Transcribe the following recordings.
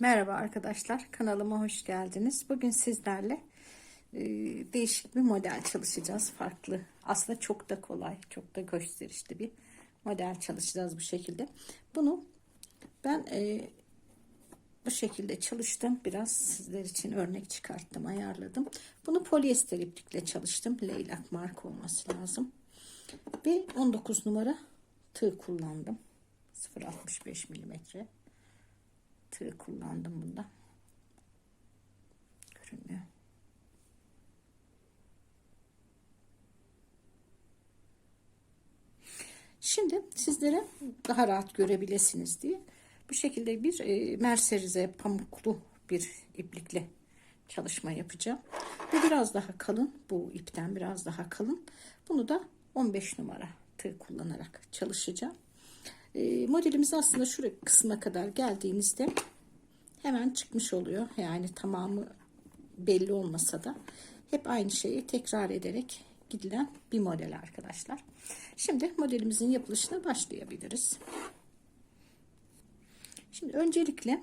Merhaba arkadaşlar, kanalıma hoş geldiniz. Bugün sizlerle e, değişik bir model çalışacağız. Farklı, aslında çok da kolay, çok da gösterişli bir model çalışacağız bu şekilde. Bunu ben e, bu şekilde çalıştım. Biraz sizler için örnek çıkarttım, ayarladım. Bunu polyester iplikle çalıştım. Leylak marka olması lazım. Ve 19 numara tığ kullandım. 0.65 milimetre tığ kullandım bunda. Görünmüyor. Şimdi sizlere daha rahat görebilirsiniz diye bu şekilde bir e, merserize pamuklu bir iplikle çalışma yapacağım. Bu biraz daha kalın. Bu ipten biraz daha kalın. Bunu da 15 numara tığ kullanarak çalışacağım. E, modelimiz aslında şuraya kısma kadar geldiğinizde hemen çıkmış oluyor. Yani tamamı belli olmasa da hep aynı şeyi tekrar ederek gidilen bir model arkadaşlar. Şimdi modelimizin yapılışına başlayabiliriz. Şimdi öncelikle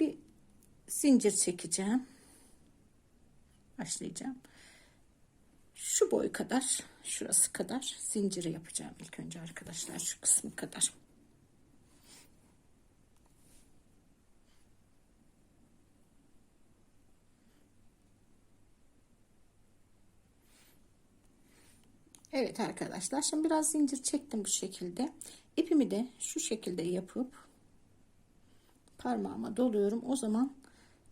bir zincir çekeceğim. Başlayacağım. Şu boy kadar, şurası kadar zinciri yapacağım ilk önce arkadaşlar. Şu kısmı kadar. Evet arkadaşlar şimdi biraz zincir çektim bu şekilde. İpimi de şu şekilde yapıp parmağıma doluyorum. O zaman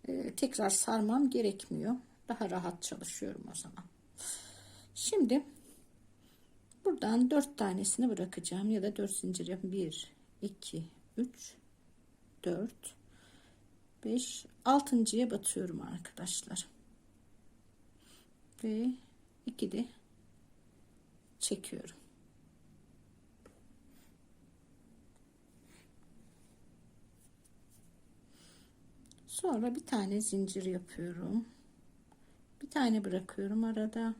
e, tekrar sarmam gerekmiyor. Daha rahat çalışıyorum o zaman. Şimdi buradan dört tanesini bırakacağım ya da dört zincir yapın. Bir, iki, üç, dört, beş, altıncıya batıyorum arkadaşlar. Ve iki de çekiyorum. Sonra bir tane zincir yapıyorum. Bir tane bırakıyorum arada.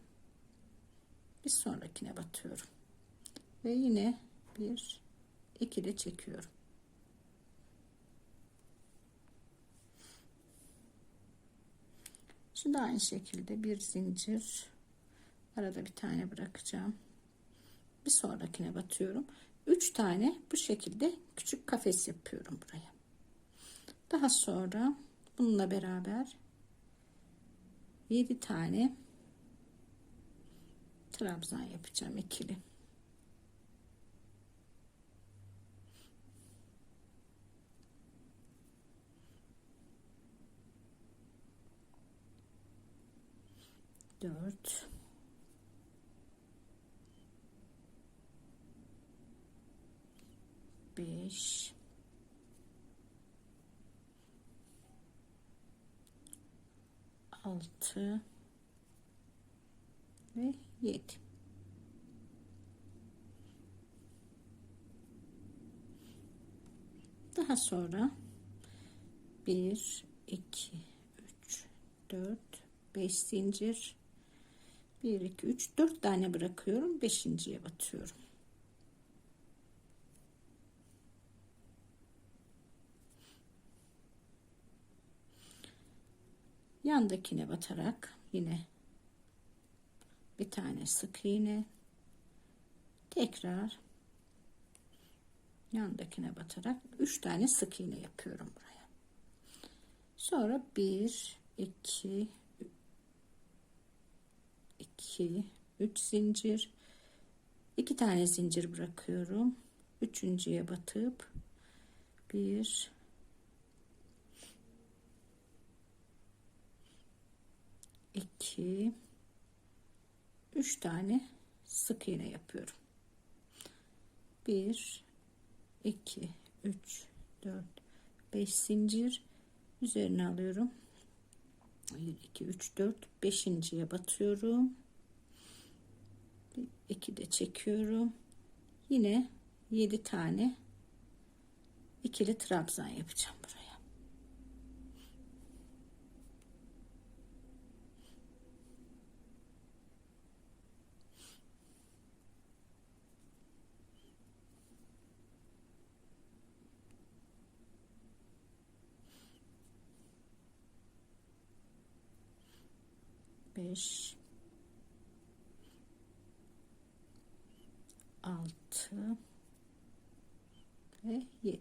Bir sonrakine batıyorum. Ve yine bir iki de çekiyorum. Şimdi aynı şekilde bir zincir arada bir tane bırakacağım bir sonrakine batıyorum. 3 tane bu şekilde küçük kafes yapıyorum buraya. Daha sonra bununla beraber 7 tane trabzan yapacağım ikili. Dört. 5 6 ve 7 daha sonra 1 2 3 4 5 zincir. 1 2 3 4 tane bırakıyorum. 5.'ye batıyorum. Yandakine batarak yine bir tane sık iğne. Tekrar yandakine batarak üç tane sık iğne yapıyorum buraya. Sonra bir iki iki üç zincir. İki tane zincir bırakıyorum. Üçüncüye batıp bir 2 3 tane sık iğne yapıyorum. 1 2 3 4 5 zincir. Üzerine alıyorum. 1 2 3 4 5.'ye batıyorum. 2 de çekiyorum. Yine 7 tane ikili trabzan yapacağım buraya 5 6 ve 7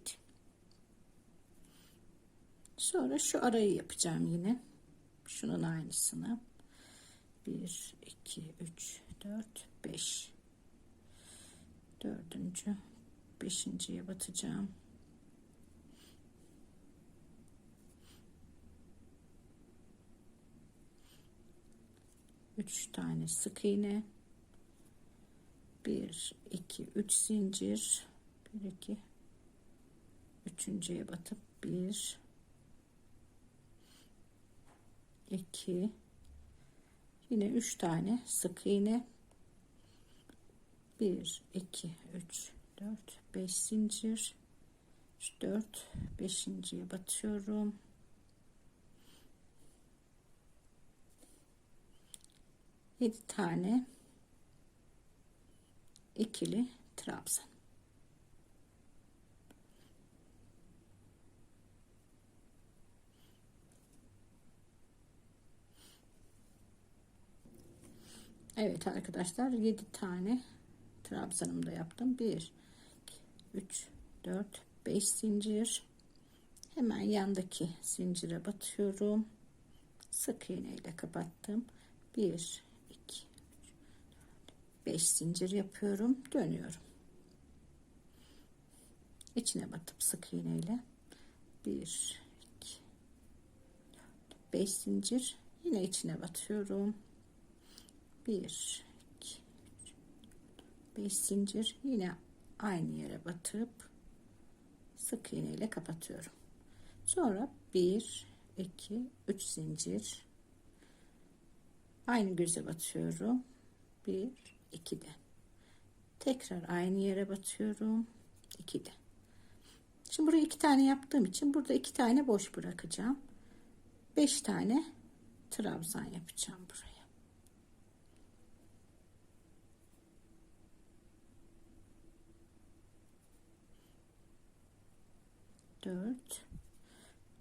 sonra şu arayı yapacağım yine. Şunun aynısını. 1 2 3 4 5 dördüncü beşinciye batacağım üç tane sık iğne. Bir iki üç zincir. Bir iki. Üçüncüye batıp bir. İki. Yine üç tane sık iğne. 1 2 3 4 5 zincir. 4 5.ye batıyorum yedi tane ikili trabzan Evet arkadaşlar 7 tane trabzanımda yaptım. 1 2, 3 4 5 zincir. Hemen yandaki zincire batıyorum. Sık iğne ile kapattım. 1 2 5 zincir yapıyorum dönüyorum. İçine batıp sık iğne ile. 1 2 5 zincir. Yine içine batıyorum. 1 5 zincir. Yine aynı yere batıp sık iğne ile kapatıyorum. Sonra 1 2 3 zincir. Aynı göze batıyorum. 1 2 de tekrar aynı yere batıyorum. 2 de şimdi buraya iki tane yaptığım için burada iki tane boş bırakacağım. 5 tane trabzan yapacağım buraya. 4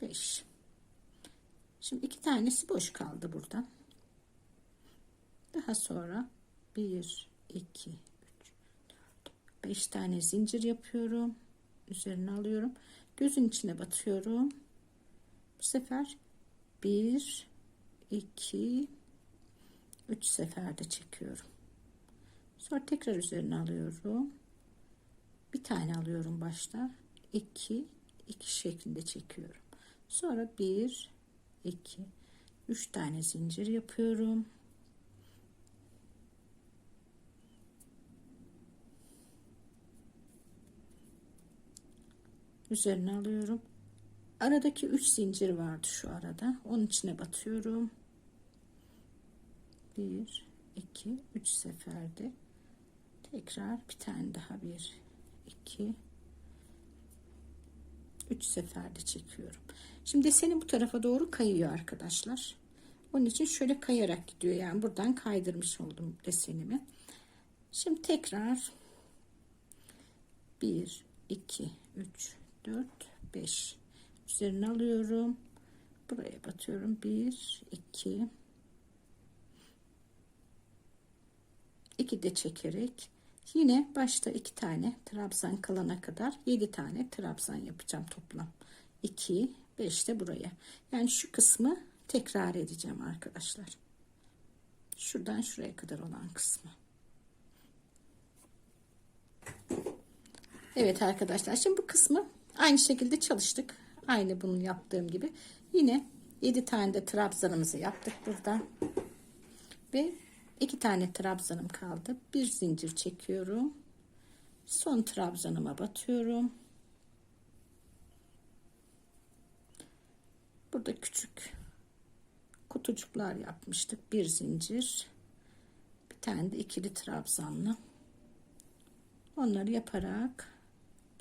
5 şimdi iki tanesi boş kaldı burada. Daha sonra 1 2 3 4 5 tane zincir yapıyorum. Üzerine alıyorum. Gözün içine batıyorum. Bu sefer 1 2 3 seferde çekiyorum. Sonra tekrar üzerine alıyorum. Bir tane alıyorum başta. 2 iki şeklinde çekiyorum. Sonra bir, iki, üç tane zincir yapıyorum. Üzerine alıyorum. Aradaki üç zincir vardı şu arada. Onun içine batıyorum. Bir, iki, üç seferde. Tekrar bir tane daha bir, iki, 3 seferde çekiyorum. Şimdi deseni bu tarafa doğru kayıyor arkadaşlar. Onun için şöyle kayarak gidiyor. Yani buradan kaydırmış oldum desenimi. Şimdi tekrar 1 2 3 4 5 üzerine alıyorum. Buraya batıyorum. 1 2 2 de çekerek Yine başta iki tane trabzan kalana kadar yedi tane trabzan yapacağım toplam. 2 5 de buraya. Yani şu kısmı tekrar edeceğim arkadaşlar. Şuradan şuraya kadar olan kısmı. Evet arkadaşlar şimdi bu kısmı aynı şekilde çalıştık. Aynı bunu yaptığım gibi. Yine 7 tane de trabzanımızı yaptık burada. Ve iki tane trabzanım kaldı bir zincir çekiyorum son trabzanıma batıyorum burada küçük kutucuklar yapmıştık bir zincir bir tane de ikili trabzanlı onları yaparak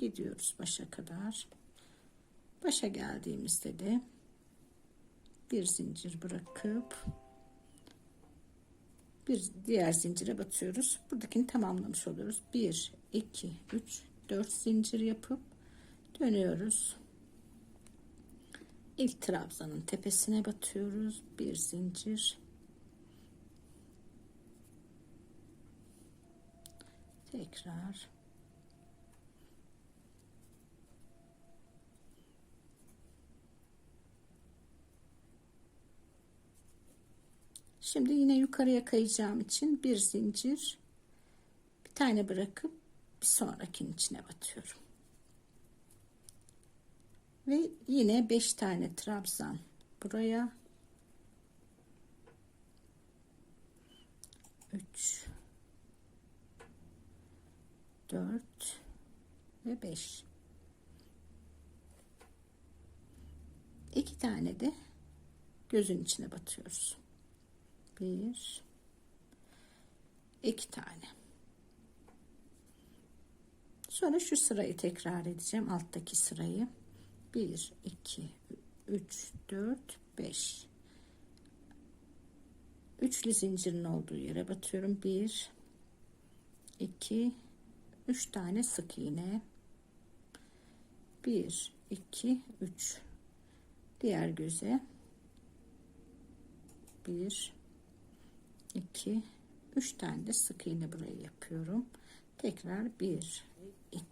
gidiyoruz başa kadar. Başa geldiğimizde de bir zincir bırakıp bir diğer zincire batıyoruz. Buradakini tamamlamış oluyoruz. 1, 2, 3, 4 zincir yapıp dönüyoruz. İlk trabzanın tepesine batıyoruz. Bir zincir. Tekrar Şimdi yine yukarıya kayacağım için bir zincir bir tane bırakıp bir sonrakinin içine batıyorum. Ve yine 5 tane trabzan buraya. 3 4 ve 5 iki tane de gözün içine batıyoruz bir. İki tane. Sonra şu sırayı tekrar edeceğim alttaki sırayı. 1 2 3 4 5 üçlü zincirin olduğu yere batıyorum. 1 2 3 tane sık iğne. 1 2 3 diğer göze. 1 2 3 tane de sık iğne buraya yapıyorum. Tekrar 1 2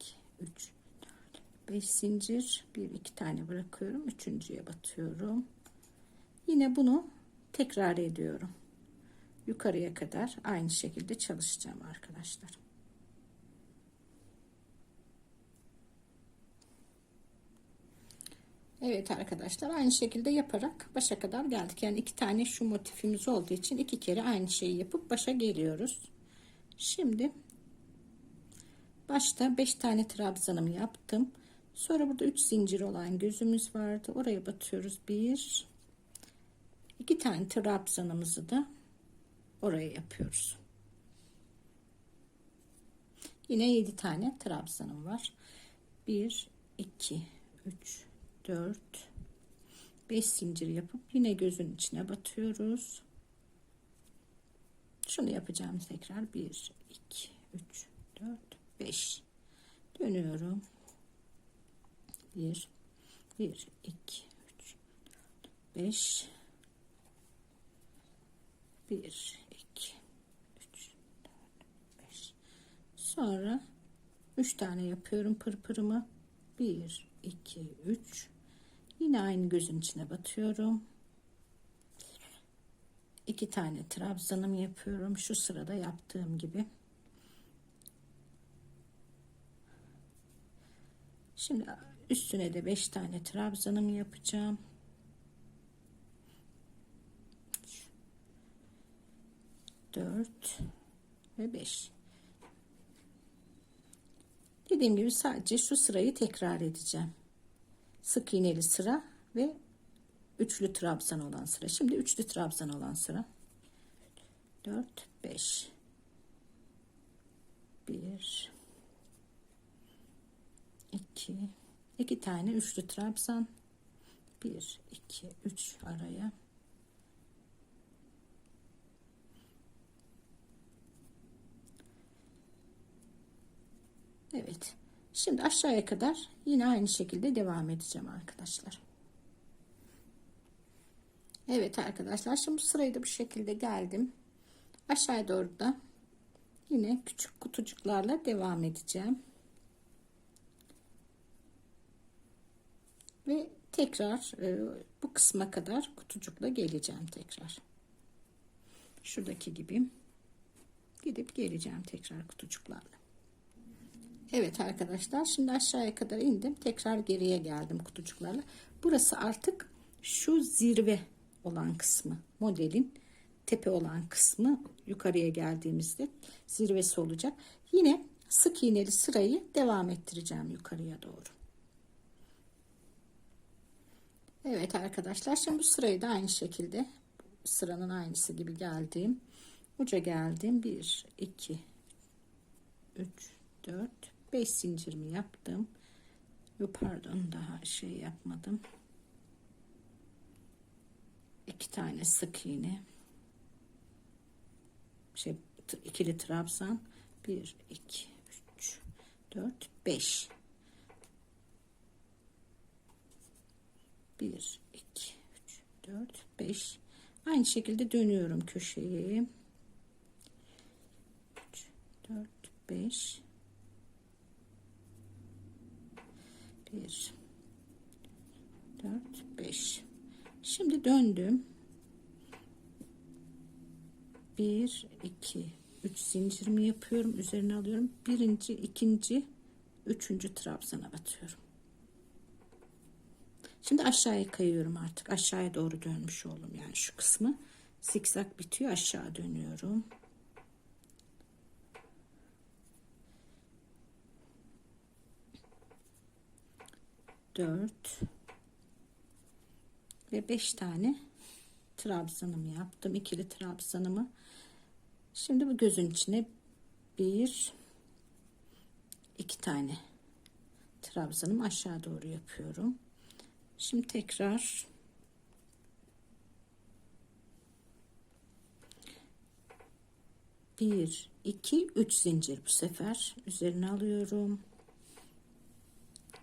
3 4 5 zincir. Bir iki tane bırakıyorum. Üçüncüye batıyorum. Yine bunu tekrar ediyorum. Yukarıya kadar aynı şekilde çalışacağım arkadaşlar Evet arkadaşlar aynı şekilde yaparak başa kadar geldik. Yani iki tane şu motifimiz olduğu için iki kere aynı şeyi yapıp başa geliyoruz. Şimdi başta 5 tane trabzanımı yaptım. Sonra burada 3 zincir olan gözümüz vardı. Oraya batıyoruz. 1 2 tane trabzanımızı da oraya yapıyoruz. Yine 7 tane trabzanım var. 1 2 3 4 5 zincir yapıp yine gözün içine batıyoruz. Şunu yapacağım tekrar. 1 2 3 4 5 dönüyorum. 1 1 2 3 5 1 2 3 4 5 sonra 3 tane yapıyorum pırpırımı. 1 2 3 Yine aynı gözün içine batıyorum. İki tane trabzanım yapıyorum. Şu sırada yaptığım gibi. Şimdi üstüne de beş tane trabzanım yapacağım. Dört ve beş. Dediğim gibi sadece şu sırayı tekrar edeceğim sık iğneli sıra ve üçlü trabzan olan sıra. Şimdi üçlü trabzan olan sıra. 4 5 1 2 2 tane üçlü trabzan. 1 2 3 araya. Evet Şimdi aşağıya kadar yine aynı şekilde devam edeceğim arkadaşlar. Evet arkadaşlar şimdi sırayı da bu şekilde geldim. Aşağıya doğru da yine küçük kutucuklarla devam edeceğim. Ve tekrar e, bu kısma kadar kutucukla geleceğim tekrar. Şuradaki gibi gidip geleceğim tekrar kutucuklarla. Evet arkadaşlar şimdi aşağıya kadar indim. Tekrar geriye geldim kutucuklarla. Burası artık şu zirve olan kısmı modelin tepe olan kısmı yukarıya geldiğimizde zirvesi olacak. Yine sık iğneli sırayı devam ettireceğim yukarıya doğru. Evet arkadaşlar şimdi bu sırayı da aynı şekilde sıranın aynısı gibi geldim. Uca geldim. 1 2 3 4 5 zincirimi yaptım. Yo pardon daha şey yapmadım. iki tane sık iğne. Şey ikili trabzan. 1 2 3 4 5 1 2 3 4 5 aynı şekilde dönüyorum köşeyi 3 4 5 1 4 5 şimdi döndüm. 1 2 3 zincirimi yapıyorum üzerine alıyorum. Birinci ikinci üçüncü trabzana batıyorum. Şimdi aşağıya kayıyorum artık. Aşağıya doğru dönmüş oldum yani şu kısmı. Zikzak bitiyor aşağı dönüyorum dört ve beş tane trabzanımı yaptım. İkili trabzanımı. Şimdi bu gözün içine bir iki tane trabzanımı aşağı doğru yapıyorum. Şimdi tekrar bir iki üç zincir bu sefer üzerine alıyorum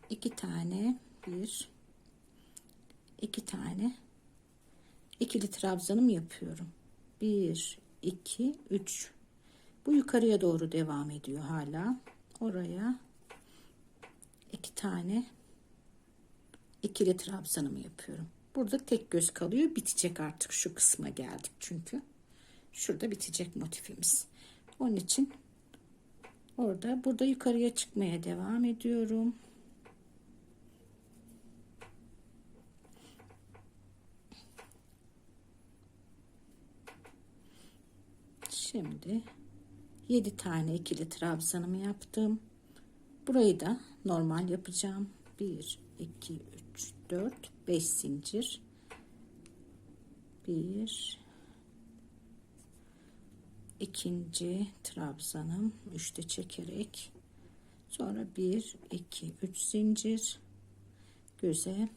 iki tane bir iki tane ikili trabzanım yapıyorum. 1 2 3 bu yukarıya doğru devam ediyor hala. Oraya iki tane ikili trabzanımı yapıyorum. Burada tek göz kalıyor. Bitecek artık şu kısma geldik çünkü. Şurada bitecek motifimiz. Onun için orada burada yukarıya çıkmaya devam ediyorum. Şimdi 7 tane ikili trabzanımı yaptım. Burayı da normal yapacağım. 1 2 3 4 5 zincir. 1 ikinci trabzanım üçte çekerek sonra 1 2 3 zincir göze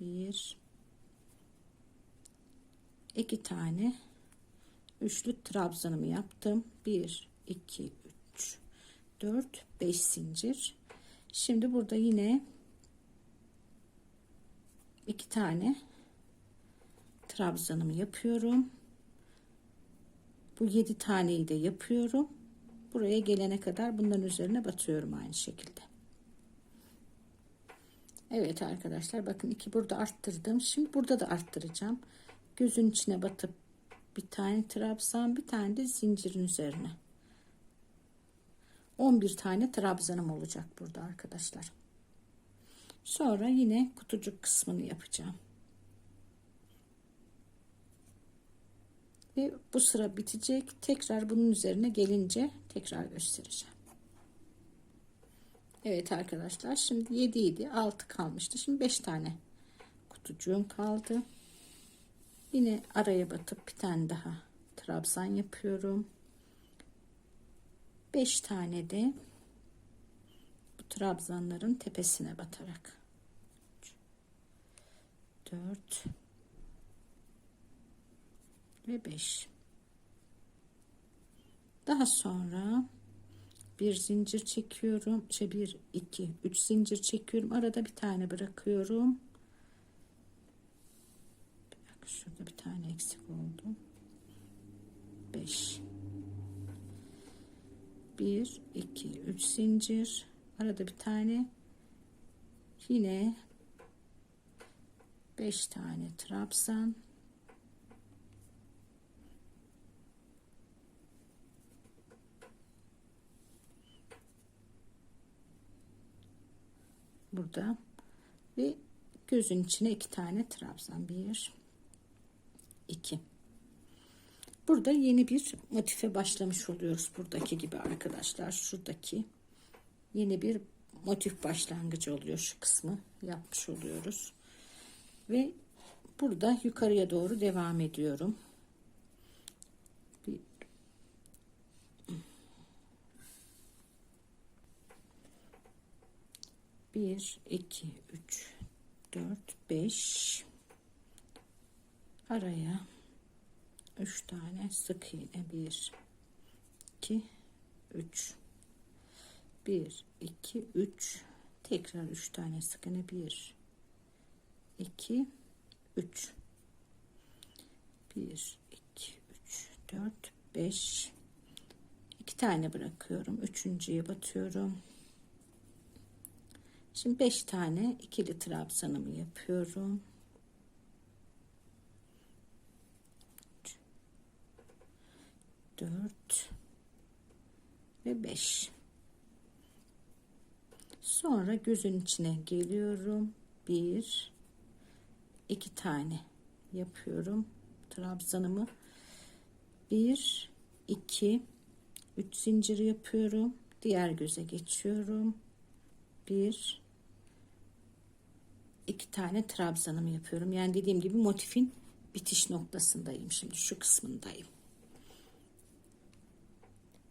1 2 tane üçlü trabzanımı yaptım. 1 2 3 4 5 zincir. Şimdi burada yine iki tane trabzanımı yapıyorum. Bu 7 taneyi de yapıyorum. Buraya gelene kadar bunların üzerine batıyorum aynı şekilde. Evet arkadaşlar bakın iki burada arttırdım. Şimdi burada da arttıracağım. Gözün içine batıp bir tane trabzan bir tane de zincirin üzerine. 11 tane trabzanım olacak burada arkadaşlar. Sonra yine kutucuk kısmını yapacağım. Ve bu sıra bitecek. Tekrar bunun üzerine gelince tekrar göstereceğim. Evet arkadaşlar şimdi 7 idi 6 kalmıştı. Şimdi 5 tane kutucuğum kaldı Yine araya batıp bir tane daha trabzan yapıyorum. 5 tane de bu trabzanların tepesine batarak. 4 ve 5 daha sonra bir zincir çekiyorum. Şey bir iki üç zincir çekiyorum. Arada bir tane bırakıyorum Şurada bir tane eksik oldu. 5 1 2 3 zincir. Arada bir tane. Yine 5 tane trabzan. Burada. Ve gözün içine iki tane trabzan. Bir 2 burada yeni bir motife başlamış oluyoruz buradaki gibi arkadaşlar. Şuradaki yeni bir motif başlangıcı oluyor. Şu kısmı yapmış oluyoruz. Ve burada yukarıya doğru devam ediyorum. Bir. Bir iki üç dört beş araya 3 tane sık iğne 1 2 3 1 2 3 tekrar 3 tane sık iğne 1 2 3 1 2 3 4 5 2 tane bırakıyorum. Üçüncüye batıyorum. Şimdi beş tane ikili trabzanımı yapıyorum. 4 ve 5 sonra gözün içine geliyorum. Bir iki tane yapıyorum. Trabzanımı. Bir iki üç zincir yapıyorum. Diğer göze geçiyorum. Bir iki tane trabzanımı yapıyorum. Yani dediğim gibi motifin bitiş noktasındayım. Şimdi şu kısmındayım.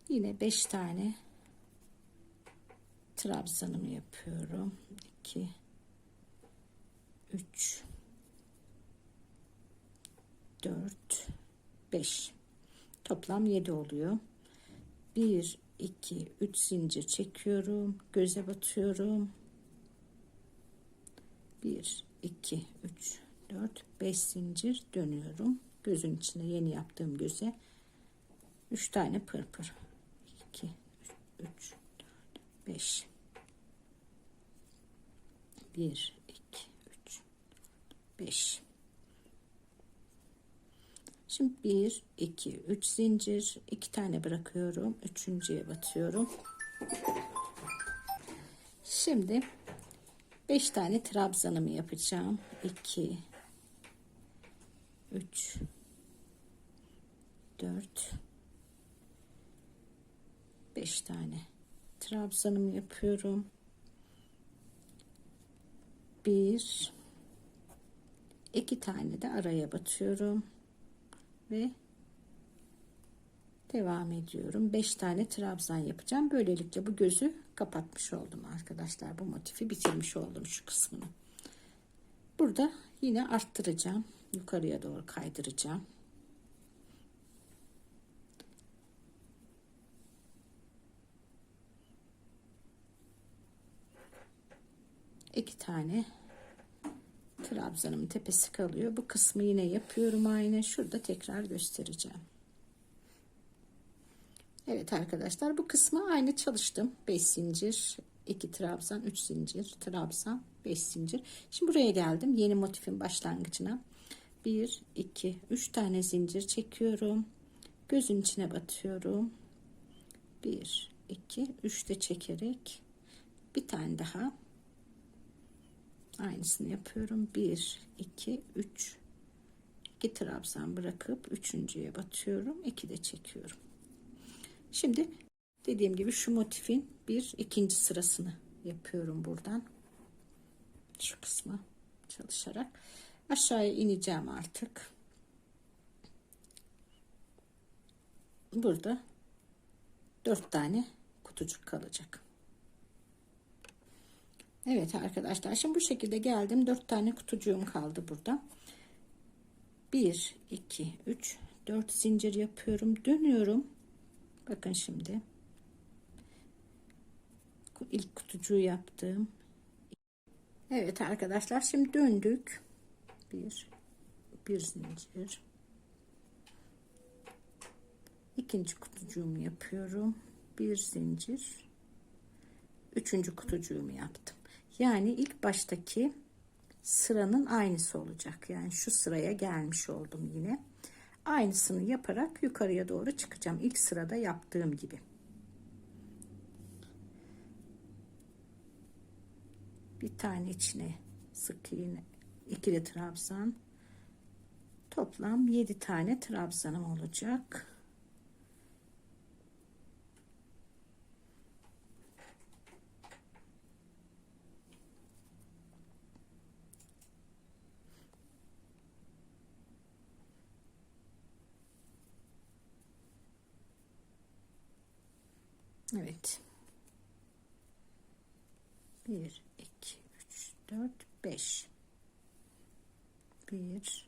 Yine beş tane trabzanımı yapıyorum. 2 3 4 5 toplam 7 oluyor. 1 2 3 zincir çekiyorum. Göze batıyorum. 1 2 3 4 5 zincir dönüyorum. Gözün içine yeni yaptığım göze 3 tane pırpır. 2 3 5 1 2 3 5 Şimdi 1 2 3 zincir. 2 tane bırakıyorum. Üçüncüye batıyorum. Şimdi 5 tane trabzanımı yapacağım. 2 3 4 5 tane trabzanımı yapıyorum. Bir, iki tane de araya batıyorum ve devam ediyorum. Beş tane trabzan yapacağım. Böylelikle bu gözü kapatmış oldum arkadaşlar. Bu motifi bitirmiş oldum şu kısmını. Burada yine arttıracağım. Yukarıya doğru kaydıracağım. İki tane trabzanımın tepesi kalıyor. Bu kısmı yine yapıyorum aynı. Şurada tekrar göstereceğim. Evet arkadaşlar bu kısmı aynı çalıştım. 5 zincir, 2 trabzan, 3 zincir, trabzan, 5 zincir. Şimdi buraya geldim. Yeni motifin başlangıcına. 1, 2, 3 tane zincir çekiyorum. Gözün içine batıyorum. 1, 2, 3 de çekerek bir tane daha aynısını yapıyorum. 1 2 3 2 trabzan bırakıp üçüncüye batıyorum. 2 de çekiyorum. Şimdi dediğim gibi şu motifin bir ikinci sırasını yapıyorum buradan. Şu kısmı çalışarak. Aşağıya ineceğim artık. Burada dört tane kutucuk kalacak Evet arkadaşlar şimdi bu şekilde geldim. 4 tane kutucuğum kaldı burada. 1 2 3 4 zincir yapıyorum. Dönüyorum. Bakın şimdi. ilk kutucuğu yaptım. Evet arkadaşlar şimdi döndük. 1 bir zincir. ikinci kutucuğumu yapıyorum. Bir zincir. Üçüncü kutucuğumu yaptım. Yani ilk baştaki sıranın aynısı olacak. Yani şu sıraya gelmiş oldum yine. Aynısını yaparak yukarıya doğru çıkacağım. İlk sırada yaptığım gibi. Bir tane içine sık iğne, ikili trabzan. Toplam 7 tane trabzanım olacak. Evet. 1 2 3 4 5 1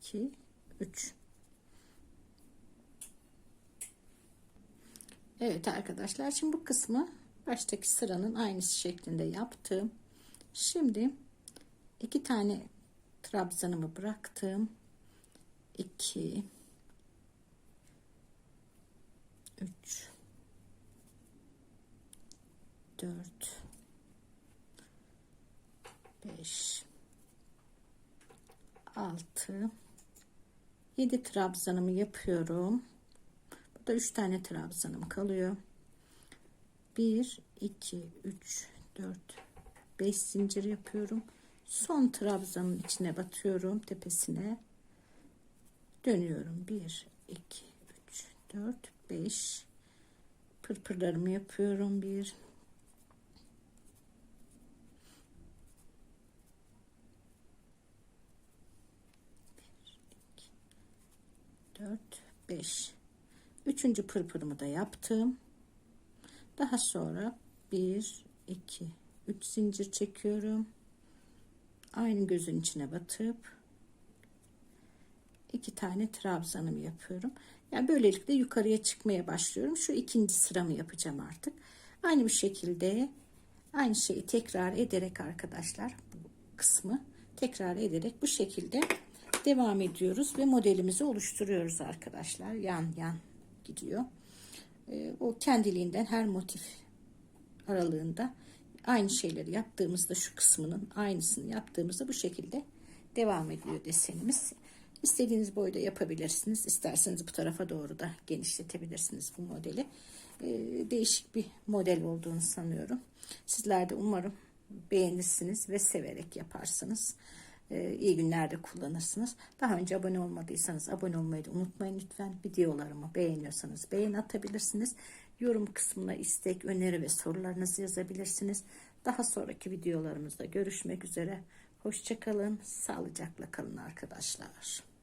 2 3 Evet arkadaşlar şimdi bu kısmı baştaki sıranın aynısı şeklinde yaptım. Şimdi iki tane trabzanımı bıraktım. 2 3 4 5 6 7 trabzanımı yapıyorum. Burada 3 tane trabzanım kalıyor. 1 2 3 4 5 zincir yapıyorum. Son trabzanın içine batıyorum tepesine. Dönüyorum. 1 2 3 4 5 pırpırlarımı yapıyorum. 1 4 5 üçüncü pırpırımı da yaptım. Daha sonra 1 2 3 zincir çekiyorum. Aynı gözün içine batıp iki tane trabzanımı yapıyorum. Yani böylelikle yukarıya çıkmaya başlıyorum. Şu ikinci sıramı yapacağım artık. Aynı bir şekilde aynı şeyi tekrar ederek arkadaşlar bu kısmı tekrar ederek bu şekilde devam ediyoruz ve modelimizi oluşturuyoruz arkadaşlar. Yan yan gidiyor. E, o kendiliğinden her motif aralığında aynı şeyleri yaptığımızda şu kısmının aynısını yaptığımızda bu şekilde devam ediyor desenimiz. İstediğiniz boyda yapabilirsiniz. İsterseniz bu tarafa doğru da genişletebilirsiniz bu modeli. E, değişik bir model olduğunu sanıyorum. Sizler de umarım beğenirsiniz ve severek yaparsınız. Ee, iyi günlerde kullanırsınız. Daha önce abone olmadıysanız abone olmayı da unutmayın lütfen. Videolarımı beğeniyorsanız beğen atabilirsiniz. Yorum kısmına istek, öneri ve sorularınızı yazabilirsiniz. Daha sonraki videolarımızda görüşmek üzere. Hoşçakalın, sağlıcakla kalın arkadaşlar.